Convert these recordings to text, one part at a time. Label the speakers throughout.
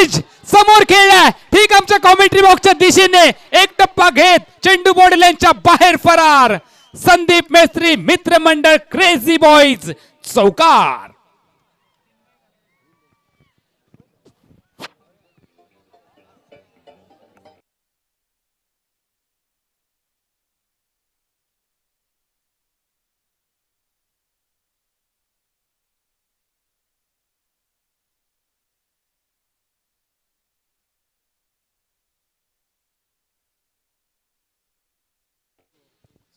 Speaker 1: Bridge समोर खेळलाय. ठीक आमच्या कॉमेंट्री बॉक्सच्या दिशेने. एक टप्पा घेत चेंडू बॉडल्यांच्या बाहेर फरार. संदीप मेस्त्री मित्रमंडळ क्रेझी बॉईज चौकार.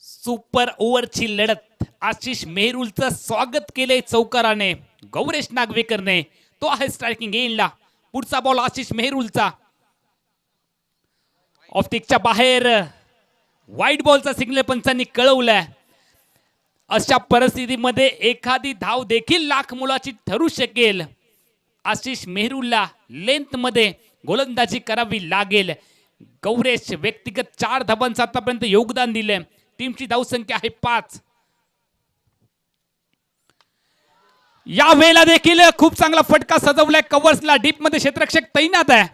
Speaker 1: सुपर ओव्हरची लढत आशिष मेहरुलचं स्वागत केलंय चौकाराने गौरेश नागवेकरने. तो आहे स्ट्रायकिंग येईनला. पुढचा बॉल आशिष मेहरुलचा. ऑप्टिकच्या बाहेर. वाईट बॉलचा सिग्नल पंचांनी कळवलाय. अशा परिस्थितीमध्ये एखादी धाव देखील लाख मुलाची ठरू शकेल. आशिष मेहरुलला लेंथमध्ये गोलंदाजी करावी लागेल. गौरेश व्यक्तिगत चार धावांचं आतापर्यंत योगदान दिलंय. टीमची धावसंख्या आहे पाच. या वेळेला देखील खूप चांगला फटका सजवलाय कवर्सला. डीपमध्ये क्षेत्ररक्षक तैनात आहे.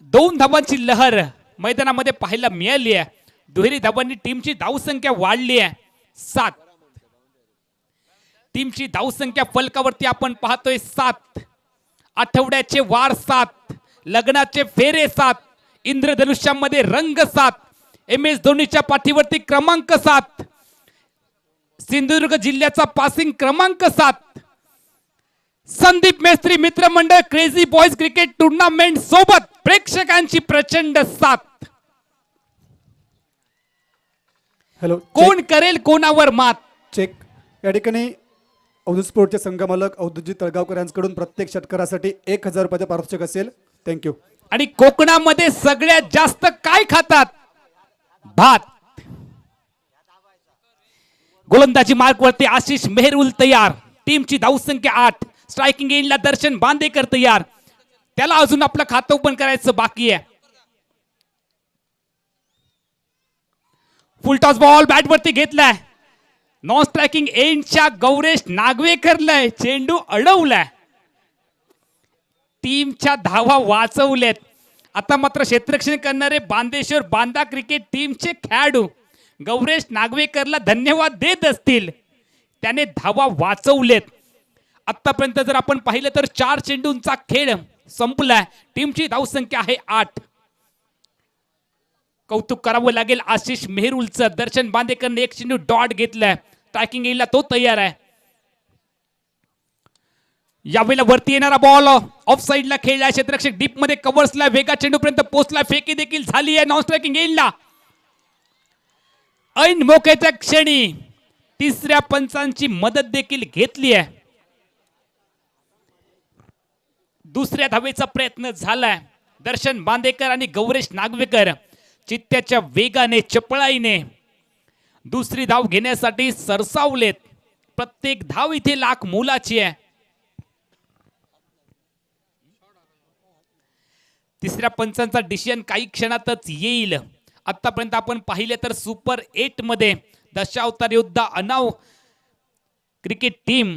Speaker 1: दोन धावांची लहर मैदानामध्ये पाहायला मिळाली आहे. दुहेरी धावांनी टीमची धावसंख्या वाढली आहे. सात. टीमची धावसंख्या फलकावरती आपण पाहतोय सात. आठवड्याचे वार सात. लग्नाचे फेरे सात. इंद्रधनुष्यामध्ये रंग सात. एम एस धोनीच्या पाठीवरती क्रमांक सात. सिंधुदुर्ग जिल्ह्याचा पासिंग क्रमांक सात. संदीप मेस्त्री मित्रमंडळ क्रेझी बॉयज क्रिकेट टुर्नामेंट सोबत प्रेक्षकांची प्रचंड साथ.
Speaker 2: हॅलो
Speaker 1: कोण करेल कोणावर मात?
Speaker 2: चेक या ठिकाणी अवधूत स्पोर्टचे संघमालक अवधूतजी तळगावकर यांच्याकडून प्रत्येक षटकारासाठी एक हजार रुपयाचे पारितोषिक असेल. थँक्यू
Speaker 1: आणि कोकणामध्ये सगळ्यात जास्त काय खातात? भात. गोलंदाजी मार्गवरती आशिष मेहरुल तयार. टीमची धावसंख्या आठ. स्ट्रायकिंग एंडला दर्शन बांदेकर तयार. त्याला अजून आपलं खातं ओपन करायचं बाकी आहे. फुलटॉस बॉल बॅट वरती घेतलाय. नॉन स्ट्रायकिंग एंडच्या गौरेश नागवेकरलाय. चेंडू अडवलाय. टीमच्या धावा वाचवल्यात. आता मात्र क्षेत्ररक्षण करणारे बांदेश्वर बांदा क्रिकेट टीमचे खेळाडू गौरेश नागवेकरला धन्यवाद देत असतील. त्याने धावा वाचवलेत. आतापर्यंत जर आपण पाहिलं तर चार चेंडूंचा खेळ संपलाय. टीमची धावसंख्या आहे आठ. कौतुक करावं लागेल आशिष मेहरुलचं. दर्शन बांदेकरने एक चेंडू डॉट घेतलाय. ट्रॅकिंग येईल तो तयार आहे. यावेळेला वरती येणारा बॉल ऑफ साईडला खेळला. क्षेत्ररक्षक डीपमध्ये कव्हर्सला वेगा चेंडूपर्यंत पोहोचला फेकी देखील झाली आहे. नॉन स्ट्रायकिंग येईलला ऐन मोक्याच्या क्षणी तिसऱ्या पंचांची मदत देखील घेतली आहे. दुसऱ्या धावेचा प्रयत्न झालाय. दर्शन बांदेकर आणि गौरेश नागवेकर चित्त्याच्या वेगाने चपळाईने दुसरी धाव घेण्यासाठी सरसावलेत. प्रत्येक धाव इथे लाख मोलाची आहे. तिसऱ्या पंचांचा डिसिजन काही क्षणातच येईल. आतापर्यंत आपण पाहिले तर सुपर एटमध्ये दशावतार योद्धा अनाव क्रिकेट टीम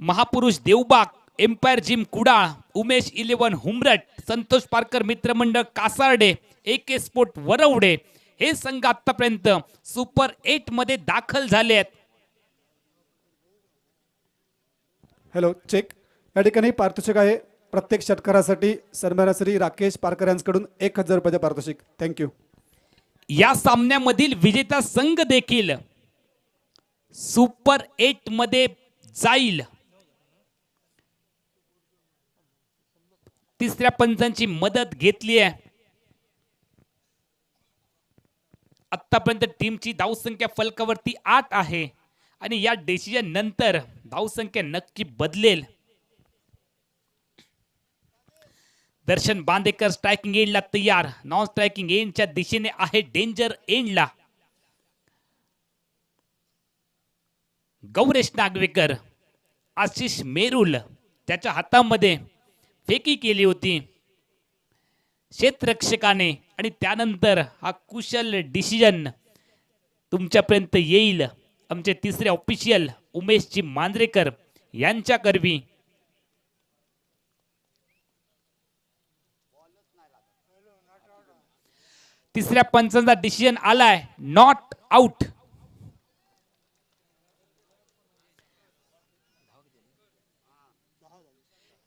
Speaker 1: महापुरुष Devbag empire gym Kudal Umesh eleven Humarat Santosh Parkar मित्रमंडळ कासारडे ए के स्पोर्ट वरवडे हे संघ आतापर्यंत सुपर एटमध्ये दाखल झाले आहेत.
Speaker 2: हॅलो चेक या ठिकाणी पारितोषिक आहे. प्रत्येक षटकारासाठी सन्मानाश्री राकेश पारकर यांच्याकडून एक हजार रुपयाचे पारितोषिक. थँक्यू
Speaker 1: या सामन्यामधील विजेता संघ देखील सुपर एटमध्ये जाईल. तिसऱ्या पंचांची मदत घेतली आहे. आतापर्यंत टीमची धावसंख्या फलकावरती आठ आहे आणि या डिसिजन नंतर धावसंख्या नक्की बदलेल. दर्शन बांदेकर स्ट्रायकिंग एंडला तयार. नॉन स्ट्रायकिंग एंडच्या दिशेने आहे डेंजर एंडला गौरेश नागवेकर आशिष मेरुल त्याच्या हातामध्ये फेकी केली होती. क्षेत्ररक्षकाने आणि त्यानंतर हा कुशल डिसिजन तुमच्यापर्यंत येईल. आमचे तिसरे ऑफिशियल उमेशजी मांजरेकर यांच्या करवी तिसऱ्या पंचांचा डिसिजन आलाय. नॉट आउट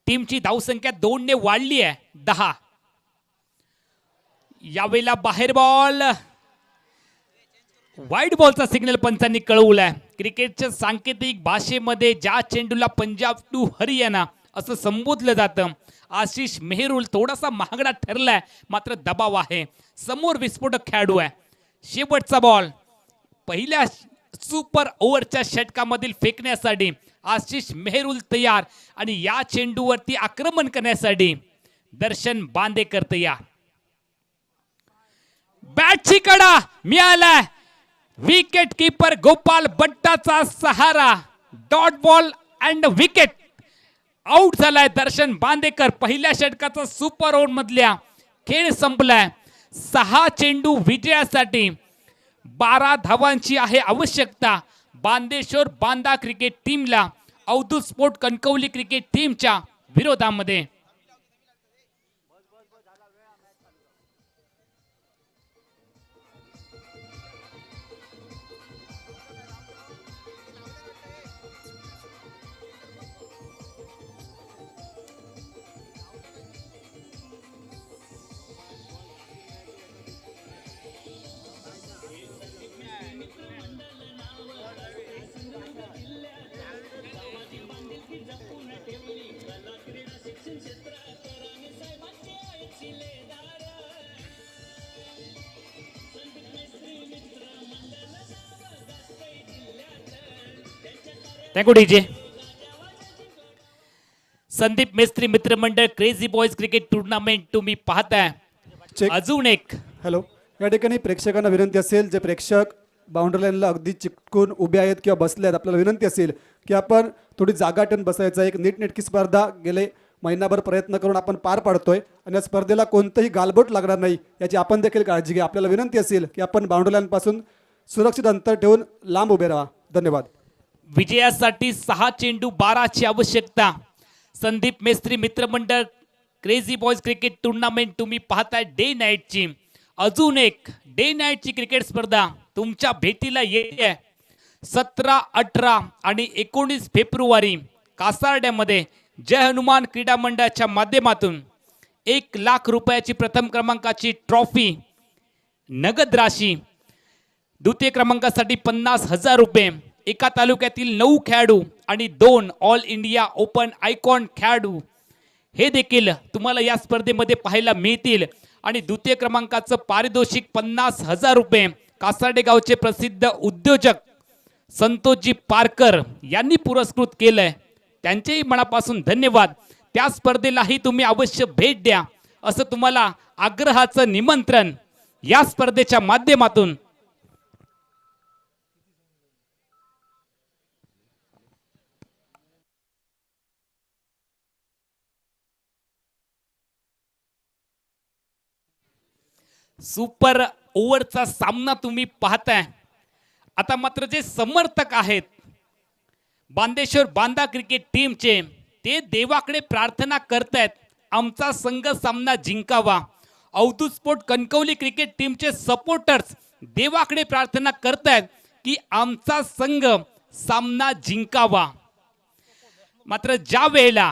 Speaker 1: टीमची धावसंख्या दोनने वाढली आहे. दहा. यावेळेला बाहेर बॉल वाईट बॉलचा सिग्नल पंचांनी कळवलाय. क्रिकेटच्या सांकेतिक भाषेमध्ये ज्या चेंडूला पंजाब टू हरियाणा असं संबोधलं जातं आशिष मेहरुल थोडासा महागडा ठरलाय मात्र दबाव आहे. समोर विस्फोटक खेळाडू आहे. शेवटचा बॉल पहिल्या सुपर ओव्हरच्या षटकामधील फेकण्यासाठी आशिष मेहरुल तयार आणि या चेंडूवरती आक्रमण करण्यासाठी दर्शन बांदेकर तयार. बॅटची कडा मिळालाय. विकेट किपर गोपाल बट्टाचा सहारा. Dot ball and wicket out झालाय दर्शन बांदेकर. पहिल्या षटकाचा सुपर ओव्हर मधल्या खेळ संपलाय. सहा चेंडू विजयासाठी बारा धावांची आहे आवश्यकता. बांदेश्वर बांदा क्रिकेट टीमला अवधूत स्पोर्ट कणकवली क्रिकेट टीमच्या विरोधामध्ये. थँक्यू डीजे संदीप मेस्त्री मित्रमंडळ क्रेझी बॉयज क्रिकेट टुर्नामेंट तुम्ही पाहताय अजून एक
Speaker 2: हॅलो या ठिकाणी प्रेक्षकांना विनंती असेल जे प्रेक्षक बाउंड्री लाईनला अगदी चिटकून उभे आहेत किंवा बसले आहेत आपल्याला विनंती असेल की आपण थोडी जागा ठेवून बसायचं एक नीटनेटकी स्पर्धा गेले महिनाभर प्रयत्न करून आपण पार पाडतोय आणि या स्पर्धेला कोणतंही गालबोट लागणार नाही याची आपण देखील काळजी घ्या. आपल्याला विनंती असेल की आपण बाउंड्री लाईनपासून सुरक्षित अंतर ठेवून लांब उभे राहा. धन्यवाद.
Speaker 1: विजयासाठी सहा चेंडू बाराची आवश्यकता. संदीप मेस्त्री मित्रमंडळ क्रेझी बॉयज क्रिकेट टुर्नामेंट तुम्ही पाहताय डे नाईटची अजून एक डे नाईटची क्रिकेट स्पर्धा तुमच्या भेटीला येते. सतरा अठरा आणि एकोणीस फेब्रुवारी कासारड्यामध्ये जय हनुमान क्रीडा मंडळाच्या माध्यमातून एक लाख रुपयाची प्रथम क्रमांकाची ट्रॉफी नगद राशी द्वितीय क्रमांकासाठी पन्नास हजार रुपये. एका तालुक्यातील नऊ खेळाडू आणि दोन ऑल इंडिया ओपन आयकॉन खेळाडू. हे देखील तुम्हाला या स्पर्धेमध्ये पाहायला मिळतील. आणि द्वितीय क्रमांकाचं पारितोषिक पन्नास हजार रुपये कासार्डे गावचे प्रसिद्ध उद्योजक संतोषजी पारकर यांनी पुरस्कृत केलंय. त्यांचेही मनापासून धन्यवाद. त्या स्पर्धेलाही तुम्ही अवश्य भेट द्या असं तुम्हाला आग्रहाचं निमंत्रण या स्पर्धेच्या माध्यमातून सुपर ओव्हरचा सामना तुम्ही पाहताय. आता मात्र जे समर्थक आहेत बांदेश्वर बांदा क्रिकेट टीमचे ते देवाकडे प्रार्थना करतायत. आमचा संघ सामना जिंकावा. अवधूत स्पोर्ट कणकवली क्रिकेट टीमचे सपोर्टर्स देवाकडे प्रार्थना करतायत की आमचा संघ सामना जिंकावा. मात्र ज्या वेळेला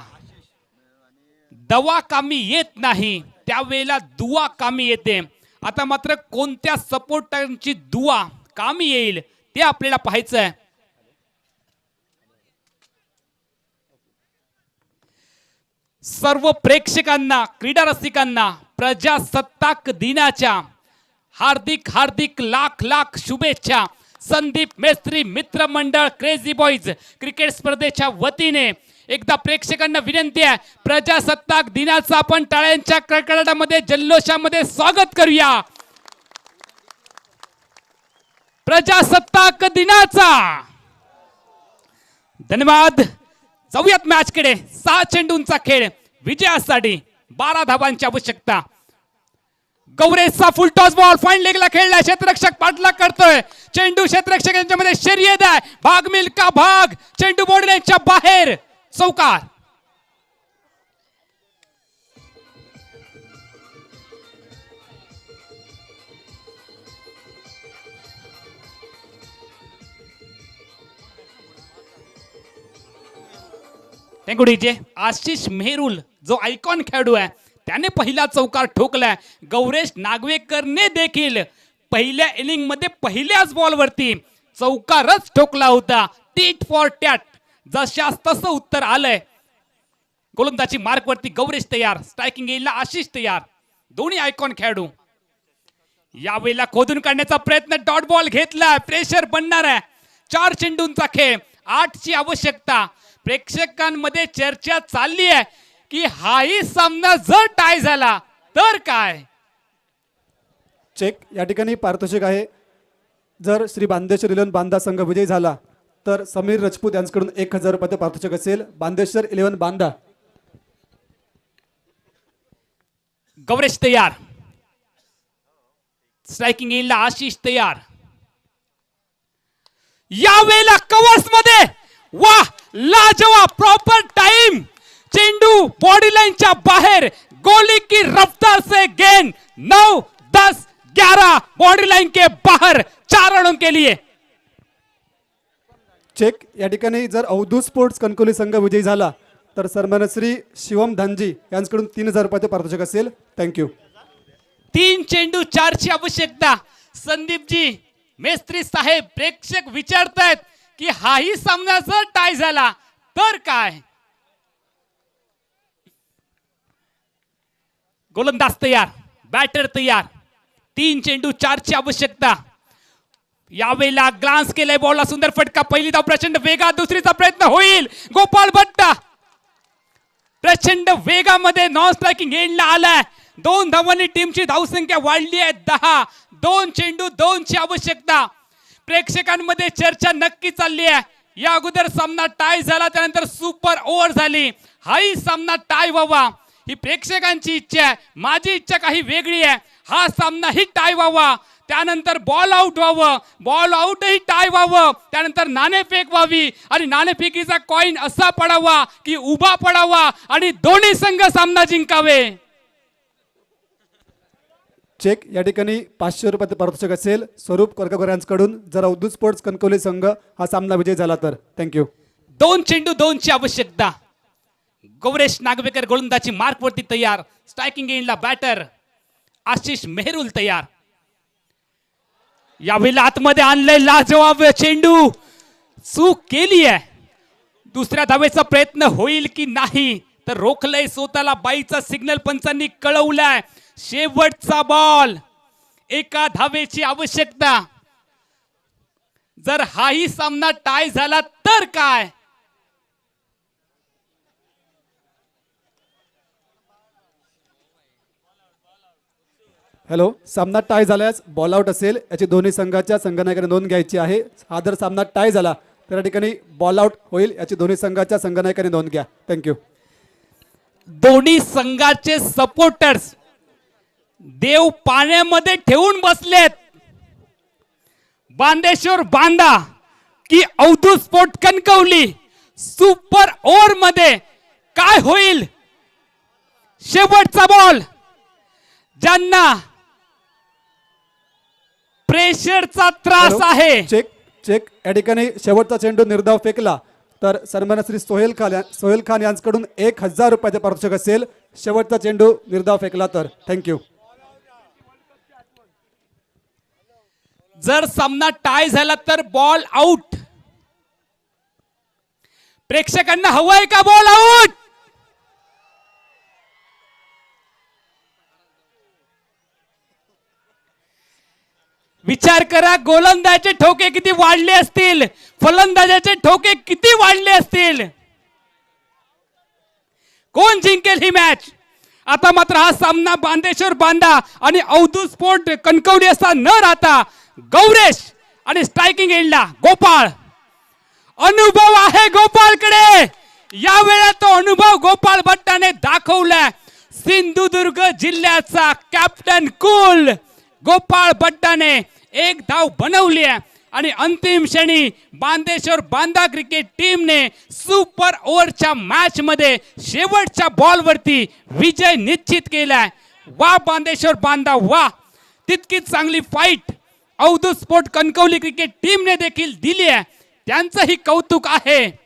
Speaker 1: दवा कामी येत नाही त्यावेळेला दुवा कामी येते. आता मात्र कोणत्या सपोर्टरची दुवा कामी येईल ते आपल्याला पाहायचं आहे सर्व प्रेक्षकांना क्रीडा रसिकांना प्रजासत्ताक दिनाच्या हार्दिक हार्दिक लाख लाख शुभेच्छा. संदीप मेस्त्री मित्र मंडळ क्रेझी बॉईज क्रिकेट स्पर्धेच्या वतीने एकदा प्रेक्षकांना विनंती आहे प्रजासत्ताक दिनाचं आपण टाळ्यांच्या कडकडाटामध्ये जल्लोषामध्ये स्वागत करूया. प्रजासत्ताक दिनाचा. धन्यवाद. जाऊयात मॅचकडे सहा चेंडूंचा खेळ. विजयासाठी बारा धावांची आवश्यकता. गौरेशचा फुल टॉस बॉल फाईन लेगला खेळलाय. क्षेत्ररक्षक पाठलाग करतोय. चेंडू क्षेत्ररक्षक यांच्यामध्ये शर्यत आहे. भाग. मिल्का भाग चेंडू बोर्डच्या बाहेर. चौकार. डीजे आशिष मेहरुल जो आयकॉन खेळाडू आहे त्याने पहिला चौकार ठोकलाय. गौरेश नागवेकरने देखील पहिल्या इनिंगमध्ये पहिल्याच बॉलवरती चौकारच ठोकला होता. टीट फॉर टॅट जशास तसं उत्तर आलंय. गोलंदाजी मार्कवरती गौरेश तयार स्ट्रायकिंग येईल आशिष तयार. दोन्ही आयकॉन खेळाडू. यावेळेला खोदून काढण्याचा प्रयत्न डॉट बॉल घेतला प्रेशर बनणार आहे. चार चेंडूंचा खेळ. आठची आवश्यकता. प्रेक्षकांमध्ये चर्चा चालली आहे की हाही सामना जर टाय झाला तर काय?
Speaker 2: चेक या ठिकाणी पारितोषिक आहे. जर श्री बांदेश्वर इलन बांदा संघ विजयी झाला तर समीर राजपूत यांच्याकडून एक हजार रुपयाचे पारितोषिक असेल. बांदेश्वर इलेव्हन बांदा.
Speaker 1: गौरेश तयार. स्ट्रायकिंग येईल आशिष तयार. यावेळेला कवर्समध्ये वा लाजवा प्रॉपर टाइम चेंडू बॉडी लाईनच्या बाहेर. गोली की रफ्तार से गेंद नौ दस ग्यारह बॉडी लाइन के बाहर. चार रनों के लिए.
Speaker 2: चेक या ठिकाणी जर अवधूत स्पोर्ट्स कणकोली संघ विजयी झाला तर सन्मान्य शिवम धानजी यांच्याकडून तीन हजार रुपयाचे पारितोषिक असेल. थँक्यू
Speaker 1: तीन चेंडू चारची आवश्यकता. संदीपजी मेस्त्री साहेब प्रेक्षक विचारतायत की हाही सामना जर टाय झाला तर काय? गोलंदाज तयार बॅटर तयार. तीन चेंडू चारची आवश्यकता. यावेळेला ग्लान्स केलाय बॉलला सुंदर फटका. पहिली धाव प्रचंड वेगात दुसरीचा प्रयत्न होईल. गोपाळ भट्टा प्रचंड वेगामध्ये नॉन स्ट्रायकिंग एंडला आलाय. दोन धावांनी टीमची धावसंख्या वाढली आहे. दहा दोन चेंडू दोनची आवश्यकता. प्रेक्षकांमध्ये चर्चा नक्की चालली आहे. या अगोदर सामना टाय झाला त्यानंतर सुपर ओव्हर झाली. हाही सामना टाय व्हावा. ही प्रेक्षकांची इच्छा आहे. माझी इच्छा काही वेगळी आहे. हा सामना ही टाय व्हावा. त्यानंतर बॉल आउट व्हावं. बॉल आउटही टाय व्हावं. त्यानंतर नाणेफेक व्हावी. आणि नाणेफेकीचा कॉईन असा पडावा की उभा पडावा आणि दोन्ही संघ सामना जिंकावे.
Speaker 2: चेक या ठिकाणी पाचशे रुपयाचे पारितोषिक असेल. स्वरूप यांच्याकडून जर अवधूत स्पोर्ट्स कणकवली संघ हा सामना विजयी झाला तर. थँक्यू
Speaker 1: दोन चेंडू दोनची आवश्यकता. गौरेश नागवेकर गोलंदाजी मार्कवरती तयार. स्ट्रायकिंग एंडला बॅटर आशिष मेहरुल तयार. यावेळी आतमध्ये आणलंय लाजवाब चेंडू. चूक केली आहे. दुसऱ्या धावेचा प्रयत्न होईल की नाही? तर रोखलंय स्वतःला बाईचा सिग्नल पंचांनी कळवलाय. शेवटचा बॉल एका धावेची आवश्यकता. जर हाही सामना टाय झाला तर काय?
Speaker 2: हॅलो सामना टाय झाल्यास बॉल आउट असेल. याची दोन्ही संघाच्या संघनायकाने नोंद घ्यायची आहे. हा जर सामना टाय झाला तर या ठिकाणी बॉल आउट होईल. याची दोन्ही संघाच्या संघनायकाने नोंद घ्या. थँक्यू
Speaker 1: दोन्ही संघाचे सपोर्टर्स देव पाण्यामध्ये ठेवून बसलेत. बांदेश्वर बांदा की अवधू स्पोर्ट कणकवली सुपर ओव्हरमध्ये काय होईल? शेवटचा बॉल ज्यांना प्रेशरचा त्रास आहे.
Speaker 2: चेक चेक या ठिकाणी शेवटचा चेंडू निर्धाव फेकला. तर सन्मान्य श्री सोहेल खान सोहेल खान यांच्याकडून एक हजार रुपयाचे पारितोषिक असेल. शेवटचा चेंडू निर्धाव फेकला तर. थँक्यू
Speaker 1: जर सामना टाय झाला तर बॉल आउट प्रेक्षकांना हवंय का बॉल आउट विचार करा गोलंदाजाचे ठोके किती वाढले असतील? फलंदाजाचे ठोके किती वाढले असतील? कोण जिंकेल ही मॅच आता मात्र हा सामना बांदेश्वर बांदा आणि अवधूत स्पोर्ट कणकवली असा न राहता गौरेश आणि स्ट्रायकिंग एंडला गोपाळ. अनुभव आहे गोपाळकडे. या वेळा तो अनुभव गोपाळ भट्टाने दाखवलाय. सिंधुदुर्ग जिल्ह्याचा कॅप्टन कुल. गोपाळ बड्डाने एक धाव बनवली आहे. आणि अंतिम क्षणी बांदेश्वर बांदा क्रिकेट टीमने सुपर ओव्हरच्या मॅच मध्ये शेवटच्या बॉलवरती विजय निश्चित केलाय. वा बांदेश्वर बांदा वा! तितकीच चांगली fight Avdhoot sport Kankavli cricket टीमने देखील दिली आहे. त्यांचंही कौतुक आहे.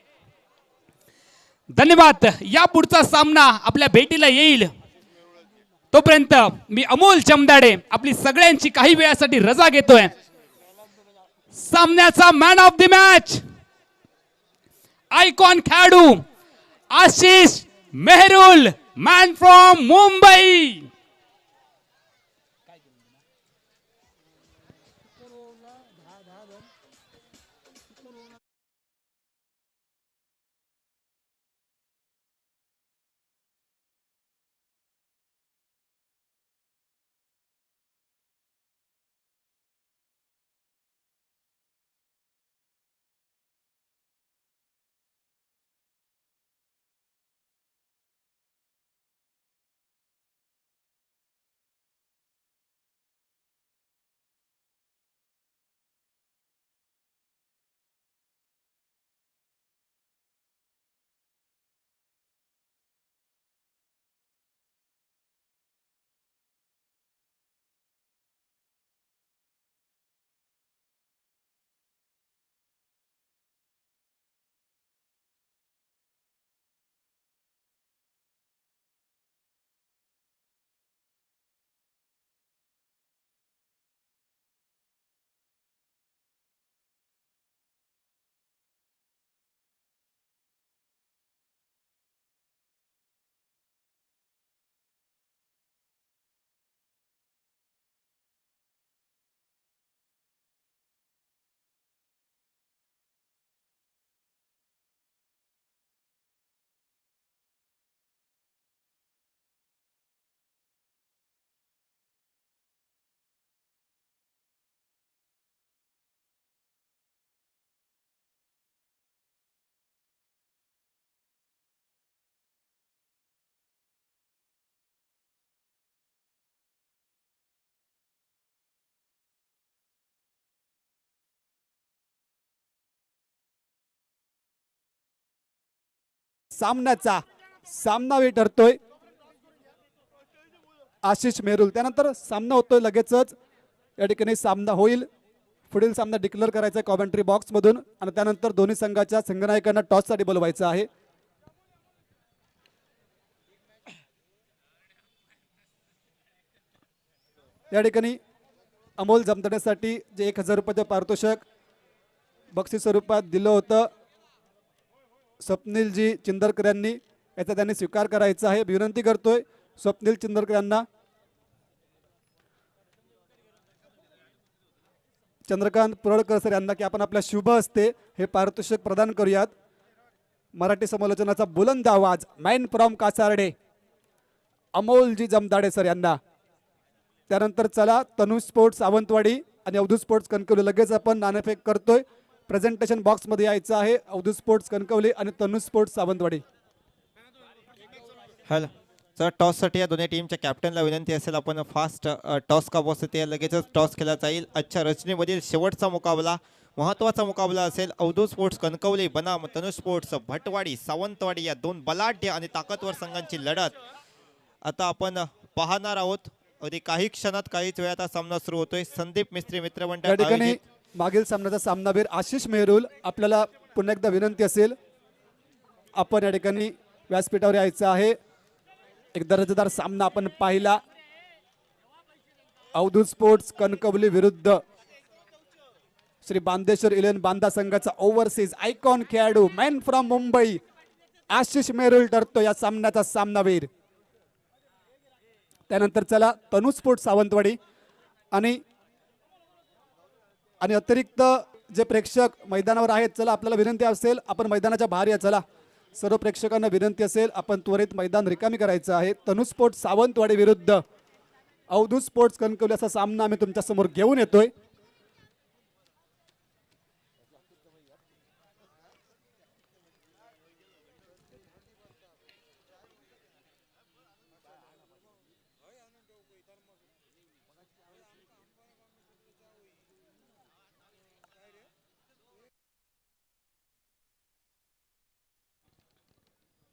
Speaker 1: धन्यवाद. या पुढचा सामना आपल्या भेटीला येईल. तोपर्यंत मी अमोल चमदाडे आपली सगळ्यांची काही वेळासाठी रजा घेतोय. सामन्याचा man of the match icon खेळाडू आशिष मेहरुल मॅन फ्रॉम मुंबई.
Speaker 2: सामन्याचा सामनावी ठरतोय. आशिष मेहरुल त्यानंतर सामना होतोय लगेचच. या ठिकाणी सामना होईल. पुढील सामना डिक्लेअर करायचा आहे कॉमेंट्री बॉक्समधून आणि त्यानंतर दोन्ही संघाच्या संघनायकांना टॉससाठी बोलवायचं आहे. या ठिकाणी अमोल जमतण्यासाठी जे एक हजार रुपयाचं पारितोषिक बक्षीस स्वरूपात दिलं होतं. स्वप्नीलजी चिंदरकर यांनी याचा त्यांनी स्वीकार करायचा आहे. विनंती करतोय स्वप्नील चिंदरकर यांना. चंद्रकांत पुरळकर सर यांना की आपण आपल्या शुभ असते हे पारितोषिक प्रदान करूयात. मराठी समालोचनाचा बुलंद आवाज man from Kasarde. Amolji Jamdade sir यांना. त्यानंतर चला तनु स्पोर्ट्स सावंतवाडी आणि अवधू स्पोर्ट्स कणकवली. लगेच आपण नाणेफेक करतोय. प्रेझेंटेशन बॉक्समध्ये यायचं आहे. अवधू स्पोर्ट्स कणकवली आणि Tanu sports Sawantwadi.
Speaker 3: Hello. Sir टॉससाठी या दोन्ही टीमच्या कॅप्टनला विनंती असेल. आपण फास्ट टॉस का बॉस ते लगेचच टॉस केला जाईल. आजच्या रचनेमधील शेवटचा मुकाबला महत्त्वाचा मुकाबला असेल. अवधू स्पोर्ट्स कणकवली बनाम तनु स्पोर्ट्स भटवाडी सावंतवाडी या दोन बलाढ्य आणि ताकदवर संघांची लढत. आता आपण पाहणार आहोत. अगदी काही क्षणात काहीच वेळात सामना सुरू होतोय. संदीप मिस्त्री मित्रमंडळ
Speaker 2: मागील सामन्याचा सामनावीर आशिष मेहरुल आपल्याला पुन्हा एकदा विनंती असेल आपण या ठिकाणी व्यासपीठावर यायचं आहे. एक दर्जेदार सामना आपण पाहिला. अवधूत स्पोर्ट्स कणकवली विरुद्ध श्री बांदेश्वर इलेवन बांदा संघाचा ओव्हरसीज आयकॉन खेळाडू मॅन फ्रॉम मुंबई आशिष मेहरुल ठरतो या सामन्याचा सामनावीर. त्यानंतर चला तनु स्पोर्ट्स सावंतवाडी आणि आणि अतिरिक्त जे प्रेक्षक मैदानावर आहेत चला आपल्याला विनंती असेल आपण मैदानाच्या बाहेर या चला. सर्व प्रेक्षकांना विनंती असेल आपण त्वरित मैदान रिकामी करायचं आहे. तनु स्पोर्ट्स सावंतवाडी विरुद्ध. अवधूत स्पोर्ट्स कणकवली असा सामना आम्ही तुमच्यासमोर घेऊन येतोय.